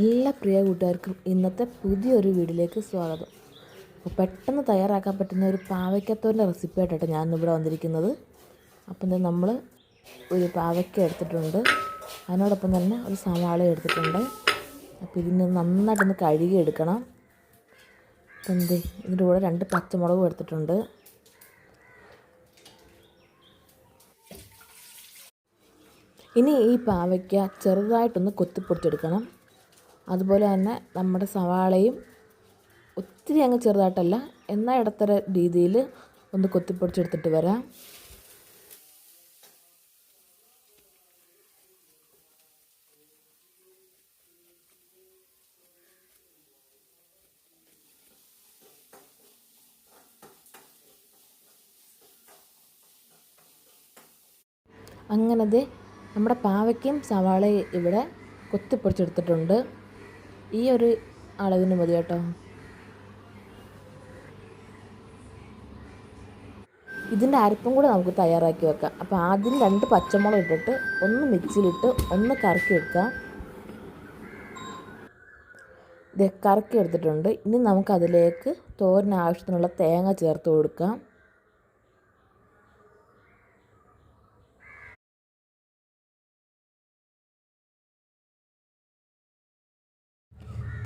എല്ലാ പ്രിയ കൂട്ടുകാർക്കും ഇന്നത്തെ പുതിയൊരു വീഡിയോയിലേക്ക് സ്വാഗതം. അപ്പോൾ പെട്ടെന്ന് തയ്യാറാക്കാൻ പറ്റുന്ന ഒരു പാവയ്ക്കത്തോന്റെ റെസിപ്പി ആയിട്ടാണ് ഞാനിവിടെ വന്നിരിക്കുന്നത്. അപ്പം തന്നെ നമ്മൾ ഒരു പാവയ്ക്ക എടുത്തിട്ടുണ്ട്. അതിനോടൊപ്പം തന്നെ ഒരു സവാള എടുത്തിട്ടുണ്ട്. അപ്പോൾ ഇതിന് നന്നായിട്ടൊന്ന് കഴുകി എടുക്കണം അപ്പം എന്ത് ഇതിന്റെ കൂടെ രണ്ട് പച്ചമുളകും എടുത്തിട്ടുണ്ട്. ഇനി ഈ പാവയ്ക്ക ചെറുതായിട്ടൊന്ന് കൊത്തിപ്പൊടിച്ചെടുക്കണം. അതുപോലെ തന്നെ നമ്മുടെ സവാളയും ഒത്തിരി അങ്ങ് ചെറുതായിട്ടല്ല എന്നാൽ ഇടത്തര രീതിയിൽ ഒന്ന് കൊത്തിപ്പൊടിച്ചെടുത്തിട്ട് വരാം. അങ്ങനത്തെ നമ്മുടെ പാവയ്ക്കും സവാളയും ഇവിടെ കൊത്തിപ്പൊടിച്ചെടുത്തിട്ടുണ്ട്. ഈ ഒരു അളവിന് മതി കേട്ടോ. ഇതിന്റെ അരപ്പും കൂടെ നമുക്ക് തയ്യാറാക്കി വെക്കാം. അപ്പോൾ ആദ്യം രണ്ട് പച്ചമുളക് ഇട്ടിട്ട് ഒന്ന് മിക്സിയിലിട്ട് ഒന്ന് കറക്കി വെക്കാം ഇത് കറക്കി എടുത്തിട്ടുണ്ട്. ഇനി നമുക്കതിലേക്ക് തോരൻ ആവശ്യത്തിനുള്ള തേങ്ങ ചേർത്ത് കൊടുക്കാം.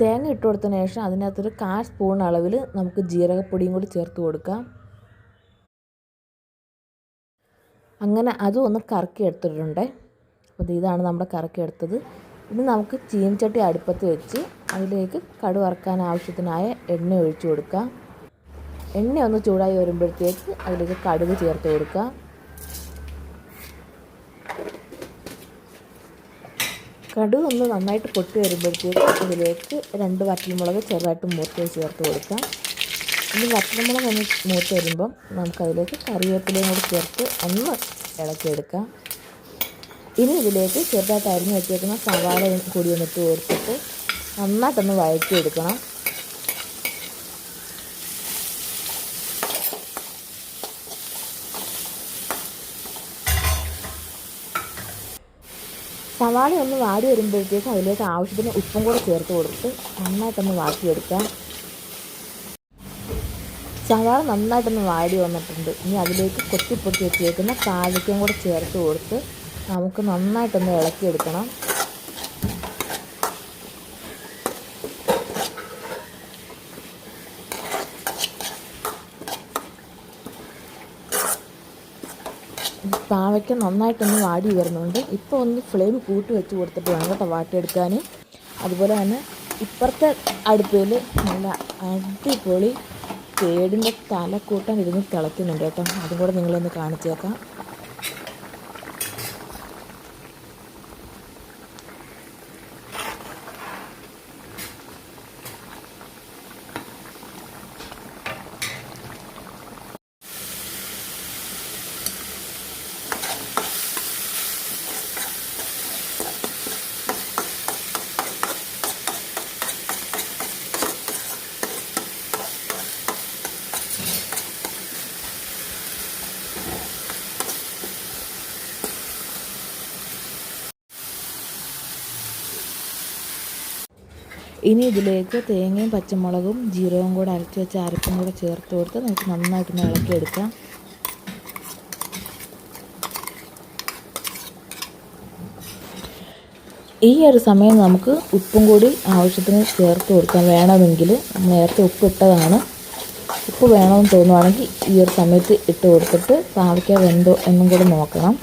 തേങ്ങ ഇട്ട് കൊടുത്തതിന് ശേഷം അതിനകത്തൊരു കാൽ സ്പൂൺ അളവിൽ നമുക്ക് ജീരകപ്പൊടിയും കൂടി ചേർത്ത് കൊടുക്കാം. അങ്ങനെ അതും ഒന്ന് കറക്കി എടുത്തിട്ടുണ്ട്. അപ്പോൾ ഇതാണ് നമ്മുടെ കറക്കി എടുത്തത്. ഇനി നമുക്ക് ചീനച്ചട്ടി അടുപ്പത്ത് വെച്ച് അതിലേക്ക് കടു വറക്കാൻ ആവശ്യത്തിനായ എണ്ണ ഒഴിച്ചു കൊടുക്കാം. എണ്ണ ഒന്ന് ചൂടായി വരുമ്പോഴത്തേക്ക് അതിലേക്ക് കടുക് ചേർത്ത് കൊടുക്കാം. കടുക് ഒന്ന് നന്നായിട്ട് പൊട്ടി വരുമ്പോഴത്തേക്ക് ഇതിലേക്ക് രണ്ട് വറ്റൽമുളക് ചെറുതായിട്ട് മൂർത്തി ചേർത്ത് കൊടുക്കാം. ഇനി വറ്റൽമുളക് ഒന്ന് മൂത്ത് വരുമ്പം നമുക്കതിലേക്ക് കറിവേപ്പിലയും കൂടി ചേർത്ത് ഒന്ന് ഇളക്കിയെടുക്കാം. ഇനി ഇതിലേക്ക് ചെറുതായിട്ട് അരിഞ്ഞ് വെച്ചേക്കുന്ന സവാള കൂടി ഒന്ന് ഇട്ട് കൊടുത്തിട്ട് നന്നായിട്ടൊന്ന് വഴറ്റിയെടുക്കണം. സവാള ഒന്ന് വാടി വരുമ്പോഴത്തേക്കും അതിലേക്ക് ആവശ്യത്തിന് ഉപ്പും കൂടെ ചേർത്ത് കൊടുത്ത് നന്നായിട്ടൊന്ന് വാട്ടിയെടുക്കാം. സവാള നന്നായിട്ടൊന്ന് വാടി വന്നിട്ടുണ്ട്. ഇനി അതിലേക്ക് കൊത്തിപ്പൊട്ടി വെച്ചേക്കുന്ന കാലിക്കും കൂടെ ചേർത്ത് കൊടുത്ത് നമുക്ക് നന്നായിട്ടൊന്ന് ഇളക്കിയെടുക്കണം. പാവയ്ക്ക നന്നായിട്ടൊന്ന് വാടി വരുന്നുണ്ട്. ഇപ്പോൾ ഒന്ന് ഫ്ലെയിം കൂട്ടി വെച്ച് കൊടുത്തിട്ട് വേണം കേട്ടോ വാട്ടിയെടുക്കാൻ അതുപോലെ തന്നെ ഇപ്പുറത്തെ അടുപ്പിൽ നല്ല അടിപൊളി കേടിന്റെ തലക്കൂട്ടം ഇരുന്ന് തിളയ്ക്കുന്നുണ്ട് കേട്ടോ. അതും കൂടെ നിങ്ങളൊന്ന് കാണിച്ചേക്കാം ഇനി ഇതിലേക്ക് തേങ്ങയും പച്ചമുളകും ജീരകവും കൂടെ അരച്ച് വെച്ച അരപ്പും കൂടെ ചേർത്ത് കൊടുത്ത് നമുക്ക് നന്നായിട്ടൊന്ന് ഇളക്കിയെടുക്കാം. ഈ ഒരു സമയം നമുക്ക് ഉപ്പും കൂടി ആവശ്യത്തിന് ചേർത്ത് കൊടുക്കാം. വേണമെങ്കിൽ നേരത്തെ ഉപ്പ് ഇട്ടതാണ്. ഉപ്പ് വേണമെന്ന് തോന്നുവാണെങ്കിൽ ഈ ഒരു സമയത്ത് ഇട്ട് കൊടുത്തിട്ട് പാവയ്ക്ക വെന്തോ എന്നും കൂടെ നോക്കണം.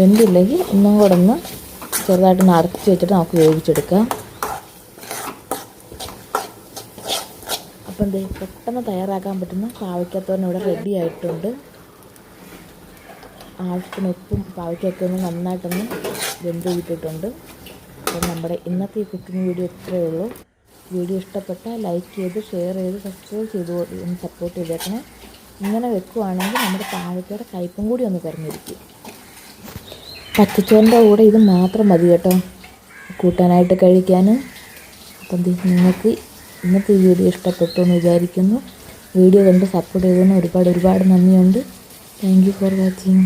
വെന്തില്ലെങ്കിൽ ഒന്നും കൂടെ ഒന്ന് ചെറുതായിട്ടൊന്ന് അടച്ച് വെച്ചിട്ട് നമുക്ക് വേവിച്ചെടുക്കാം. അപ്പം എന്ത് പെട്ടെന്ന് തയ്യാറാക്കാൻ പറ്റുന്ന പാവയ്ക്കത്തോരൻ ഇവിടെ റെഡി ആയിട്ടുണ്ട്. ആവശ്യത്തിന് ഉപ്പും പാവയ്ക്കൊക്കെ ഒന്ന് നന്നായിട്ടൊന്ന് വെന്ത് കിട്ടിയിട്ടുണ്ട്. അപ്പം നമ്മുടെ ഇന്നത്തെ ഈ കുക്കിംഗ് വീഡിയോ ഇത്രയേ ഉള്ളൂ. വീഡിയോ ഇഷ്ടപ്പെട്ടാൽ ലൈക്ക് ചെയ്ത് ഷെയർ ചെയ്ത് സബ്സ്ക്രൈബ് ചെയ്ത് ഒന്ന് സപ്പോർട്ട് ചെയ്തേക്കണേ. ഇങ്ങനെ വെക്കുവാണെങ്കിൽ നമ്മുടെ പാവയ്ക്കയുടെ കയ്പും കൂടി ഒന്ന് കുറഞ്ഞിരിക്കും. പച്ചച്ചോറിന്റെ കൂടെ ഇത് മാത്രം മതി കേട്ടോ. കൂട്ടാനായിട്ട് കഴിക്കാൻ. അപ്പം നിങ്ങൾക്ക് ഇന്നത്തെ വീഡിയോ ഇഷ്ടപ്പെട്ടു എന്ന് വിചാരിക്കുന്നു. വീഡിയോ കണ്ട് സപ്പോർട്ട് ചെയ്തതിന് ഒരുപാട് ഒരുപാട് നന്ദിയുണ്ട്. Thank for watching